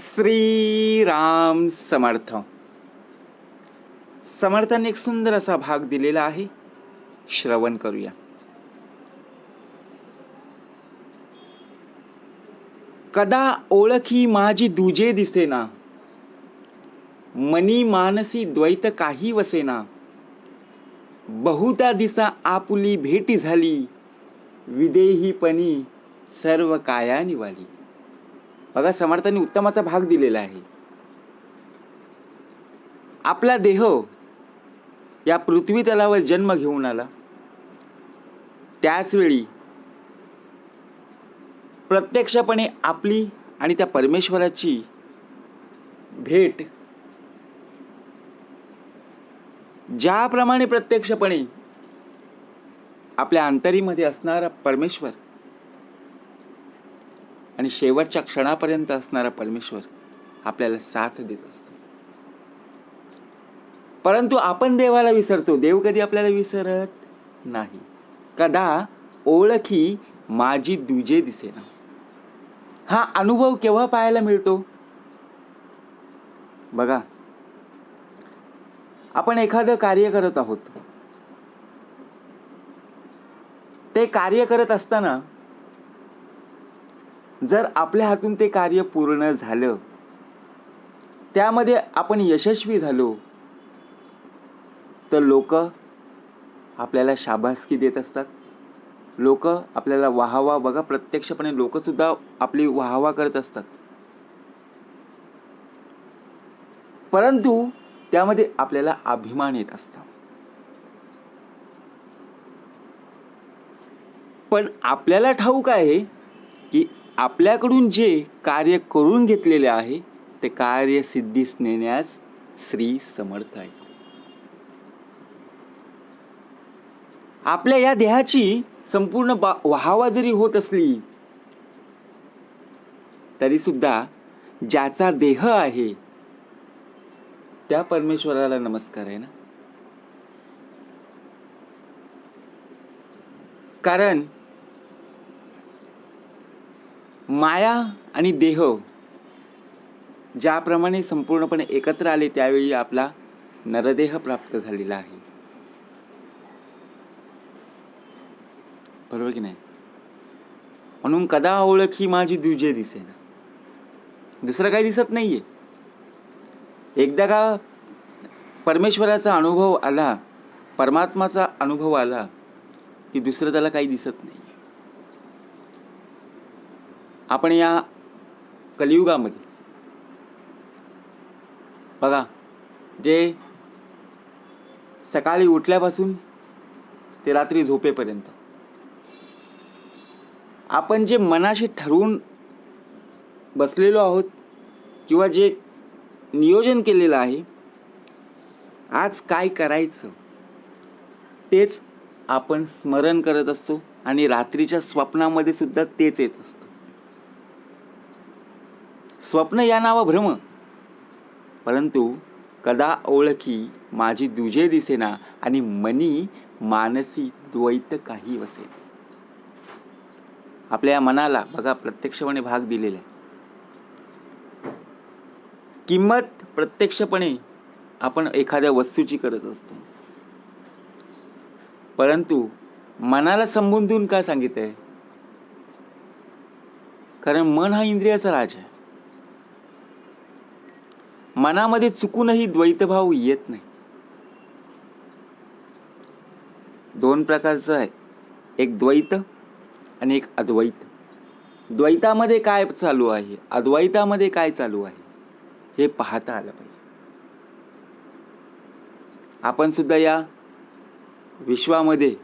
श्रीराम समर्थ. समर्थाने एक सुंदर असा भाग दिलेला आहे. श्रवण करूया. कदा ओळखी माझी दुजे दिसेना. मनी मानसी द्वैत काही वसेना. बहुता दिसा आपुली भेटी झाली. विदेहीपणी सर्व काया निवाली. बघा समर्थांनी उत्तमाचा भाग दिलेला आहे. आपला देह या पृथ्वी तलावर जन्म घेऊन आला. त्याच वेळी प्रत्यक्षपणे आपली आणि त्या परमेश्वराची भेट ज्याप्रमाणे प्रत्यक्षपणे आपल्या अंतरीमध्ये असणारा परमेश्वर आणि शेवटच्या क्षणापर्यंत असणारा परमेश्वर आपल्याला साथ देत असतो. परंतु आपण देवाला विसरतो. देव कधी आपल्याला विसरत नाही. कदा ओळखी माझी दुजे दिसेना. हा अनुभव केव्हा पाहायला मिळतो? बघा. आपण एखादं कार्य करत आहोत. ते कार्य करत असताना जर आपल्या हातून ते कार्य पूर्ण झालं त्यामध्ये आपण यशस्वी झालो तर लोक आपल्याला शाबासकी देत असतात. लोक आपल्याला वाहवा बघा प्रत्यक्षपणे लोकसुद्धा आपली वाहवा करत असतात. परंतु त्यामध्ये आपल्याला अभिमान येत असतो. पण आपल्याला ठाऊक आहे की आपल्याकडून जे कार्य करून घेतलेले आहे ते कार्य सिद्धीस नेण्यास श्री समर्थ आहे आपल्या या देहाची संपूर्ण बा वाहवा जरी होत असली तरी सुद्धा ज्याचा देह आहे त्या परमेश्वराला नमस्कार आहे ना? कारण माया आणि देह ज्याप्रमाणे संपूर्णपणे एकत्र आले त्यावेळी आपला नरदेह प्राप्त झालेला आहे. बरोबर की नाही? म्हणून कदा ओळखी माझी दुजे दिसेना. दुसरं काही दिसत नाहीये. एकदा का परमेश्वराचा अनुभव आला परमात्माचा अनुभव आला की दुसरं त्याला काही दिसत नाही आपण या कलियुगामध्ये बघा जे सकाळी उठल्यापासून ते रात्री झोपेपर्यंत आपण जे मनाशी ठरवून बसलेलो आहोत किंवा जे नियोजन केलेलं आहे आज काय करायचं तेच आपण स्मरण करत असतो आणि रात्रीच्या स्वप्नामध्ये सुद्धा तेच येत असतं. स्वप्न या नावा भ्रम. परंतु कदा ओळखी माझी दुजे दिसेना आणि मनी मानसी द्वैत काही वसे. आपल्या या मनाला बघा प्रत्यक्षपणे भाग दिलेला आहे. किंमत प्रत्यक्षपणे आपण एखाद्या वस्तूची करत असतो. परंतु मनाला संबोधून काय सांगितलंय? कारण मन हा इंद्रियाचा राज आहे. मनामध्ये चुकूनही द्वैतभाव येत नाही. दोन प्रकारचं आहे. एक द्वैत आणि एक अद्वैत. द्वैतामध्ये काय चालू आहे? अद्वैतामध्ये काय चालू आहे? हे पाहता आलं पाहिजे. आपण सुद्धा या विश्वामध्ये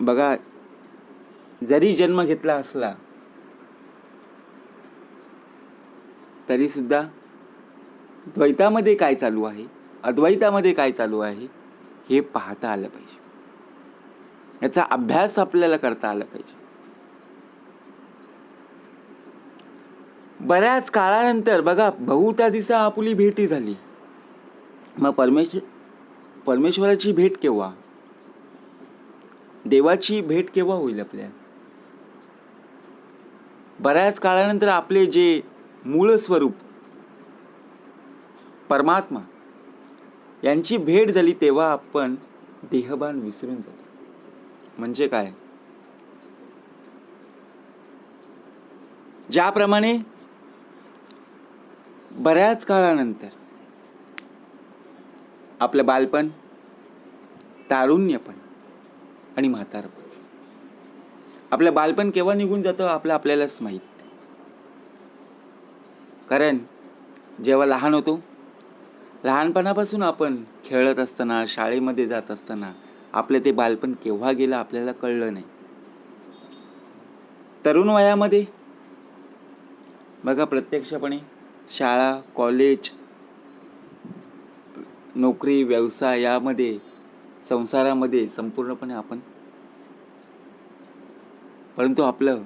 बघा जरी जन्म घेतला असला तरी सुद्धा द्वैतामध्ये काय चालू आहे? अद्वैतामध्ये काय चालू आहे? हे पाहता आलं पाहिजे. याचा अभ्यास आपल्याला करता आला पाहिजे. बऱ्याच काळानंतर बघा बहुता दिसा आपली भेटी झाली. मग परमेश्वर परमेश्वराची भेट केव्हा? देवाची भेट केव्हा होईल आपल्याला? बऱ्याच काळानंतर आपले जे मूळ स्वरूप परमात्मा यांची भेट झाली तेव्हा आपण देहभान विसरून जातो. म्हणजे काय? ज्याप्रमाणे बऱ्याच काळानंतर आपलं बालपण तारुण्यपण आणि म्हातारपण. आपलं बालपण केव्हा निघून जातं? आपलं आपल्यालाच माहीत. कारण जेव्हा लहान होतो लहानपणापासून आपण खेळत असताना शाळेमध्ये जात असताना आपलं ते बालपण केव्हा गेलं आपल्याला कळलं नाही. तरुण वयामध्ये बघा प्रत्यक्षपणे शाळा कॉलेज नोकरी व्यवसाय यामध्ये संसारामध्ये संपूर्णपणे आपण परंतु आपलं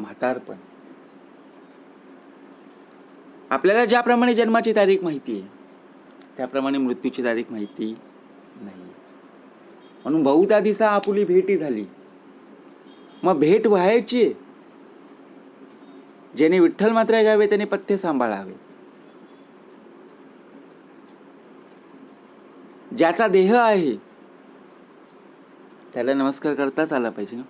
म्हातारपण आपल्याला ज्याप्रमाणे जन्माची तारीख माहिती आहे त्याप्रमाणे मृत्यूची तारीख माहिती नाही म्हणून बहुधा दिसा आपुली भेटी झाली. मग भेट व्हायची ज्याने विठ्ठल मात्र घ्यावे त्याने पथ्य सांभाळावे. ज्याचा देह आहे त्याला नमस्कार करताच आला पाहिजे ना.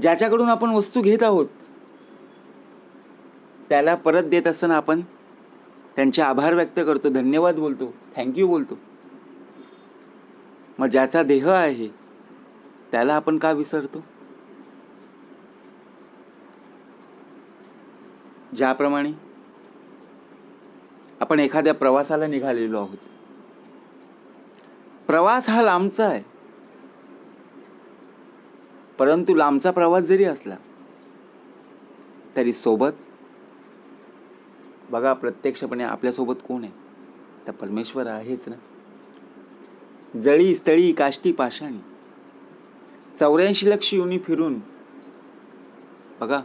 ज्याच्याकडून आपण वस्तू घेत आहोत त्याला परत देत असताना आपण त्यांचे आभार व्यक्त करतो धन्यवाद बोलतो थँक्यू बोलतो. मग ज्याचा देह आहे त्याला आपण का विसरतो? ज्याप्रमाणे आपण एखाद्या प्रवासाला निघालेलो आहोत. प्रवास हा लांबचा आहे. परंतु लांबचा प्रवास जरी असला तरी सोबत बघा प्रत्यक्षपणे आपल्यासोबत कोण आहे? तर परमेश्वर आहेच ना? जळी स्थळी काष्टी पाषाणी. चौऱ्याऐंशी लक्ष युनी फिरून. बघा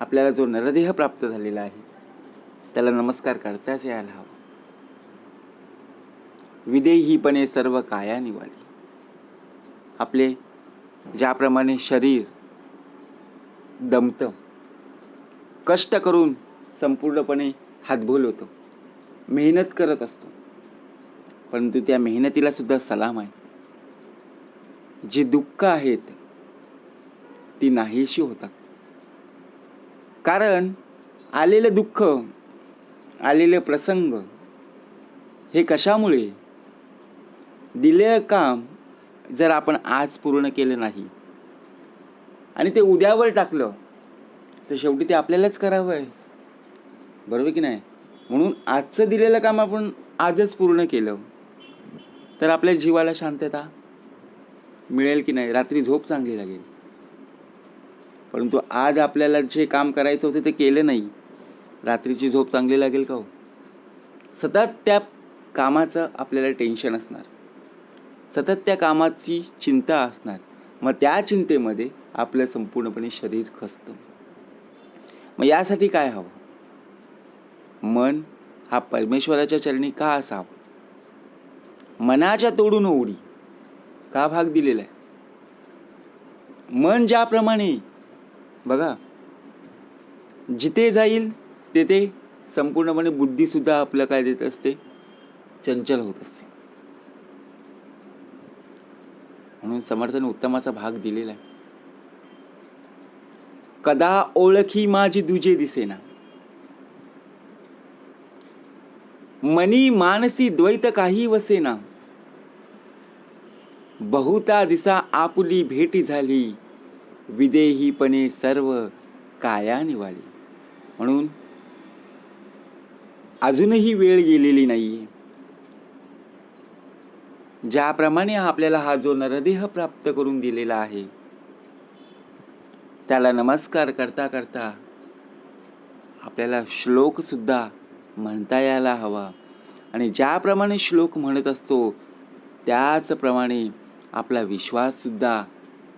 आपल्याला जो नरदेह प्राप्त झालेला आहे त्याला नमस्कार करताच यायला हवा. विदेहीपणे सर्व काया निवाडी आपले ज्याप्रमाणे शरीर दमतं कष्ट करून संपूर्णपणे हातभोल होतो. मेहनत करत असतो. परंतु त्या मेहनतीला सुद्धा सलाम आहे. जी दुःख आहेत ती नाहीशी होतात. कारण आलेलं दुःख आलेले प्रसंग हे कशामुळे? दिलेलं काम जर आपण आज पूर्ण केलं नाही आणि ते उद्यावर टाकलं तर शेवटी ते आपल्यालाच करावं आहे. बरोबर की नाही? म्हणून आजचं दिलेलं काम आपण आजच पूर्ण केलं. तर आपल्या जीवाला शांतता मिळेल की नाही? रात्री झोप चांगली लागेल. परंतु आज आपल्याला जे काम करायचं होते ते केलं नाही. रात्रीची झोप चांगली लागेल का हो? सतत त्या कामाचं आपल्याला टेन्शन असणार. सतत त्या कामाची चिंता असणार. मग त्या चिंतेमध्ये आपलं संपूर्णपणे शरीर खसतं मग यासाठी काय हवं? मन हा परमेश्वराच्या चरणी का असावा? मनाच्या तोडून ओढी का भाग दिलेला आहे? मन ज्याप्रमाणे बघा जिथे जाईल तेथे संपूर्णपणे बुद्धीसुद्धा आपलं काय देत असते? चंचल होत असते. म्हणून समर्थन उत्तमाचा भाग दिलेला आहे. कदा ओळखी माझी दुजे दिसेना. मनी मानसी द्वैत काही वसेना. बहुता दिसा आपुली भेटी झाली. विदेहीपणे सर्व काया निवाळी म्हणून अजूनही वेळ गेलेली नाही ज्याप्रमाणे आपल्याला हा जो नरदेह प्राप्त करून दिलेला आहे त्याला नमस्कार करता करता आपल्याला श्लोक सुद्धा म्हणता यायला हवा. आणि ज्याप्रमाणे श्लोक म्हणत असतो त्याचप्रमाणे आपला विश्वाससुद्धा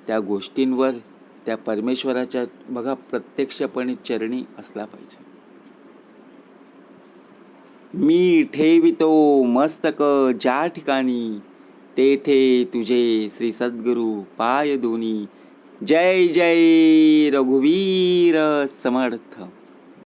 त्या गोष्टींवर त्या परमेश्वराच्या बघा प्रत्यक्षपणे चरणी असला पाहिजे. मी ठेवितो मस्तक ज्या ठिकाणी तेथे तुझे श्री सद्गुरू पाय दोनी. जय जय रघुवीर समर्थ.